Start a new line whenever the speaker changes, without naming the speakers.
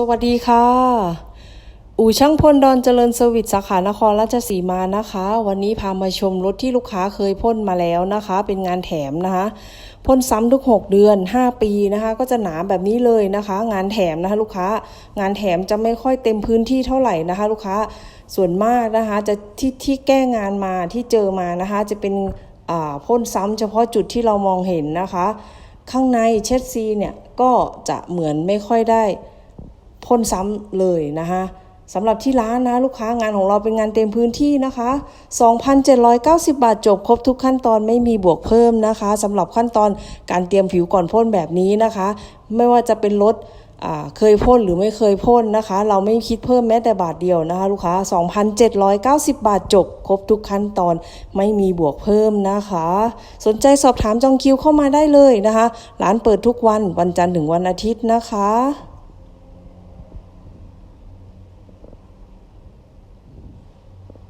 สวัสดีค่ะ อู่ช่างพลดอนเจริญเซอร์วิสสาขานครราชสีมานะคะ วันนี้พามาชมรถที่ลูกค้าเคยพ่นมาแล้วนะคะ เป็นงานแถมนะคะพ่นซ้ำทุก 6 เดือน 5 ปีนะคะ ก็จะหนาแบบนี้เลยนะคะ งานแถมนะคะลูกค้างานแถมจะไม่ค่อยเต็มพื้นที่เท่าไหร่นะคะ ลูกค้าส่วนมากนะคะจะที่ที่แก้งานมาที่เจอมานะคะ จะเป็นพ่นซ้ำเฉพาะจุดที่เรามองเห็นนะคะ ข้างในเช็ดซีเนี่ยก็จะเหมือนไม่ค่อยได้ พ่นซ้ำเลยนะคะสำหรับที่ร้านนะลูกค้างานของเราเป็นงานเต็มพื้นที่นะคะ 2,790 บาทจบครบทุกขั้นตอนไม่มีบวกเพิ่มนะคะสำหรับขั้นตอนการเตรียมผิวก่อนพ่นแบบนี้นะคะ ไม่ว่าจะเป็นรถเคยพ่นหรือไม่เคยพ่นนะคะ เราไม่คิดเพิ่มแม้แต่บาทเดียวนะคะ ลูกค้า 2,790 บาทจบ ครบทุกขั้นตอนไม่มีบวกเพิ่มนะคะ สนใจสอบถามจองคิวเข้ามาได้เลยนะคะ ร้านเปิดทุกวันวันจันทร์ถึงวันอาทิตย์นะคะ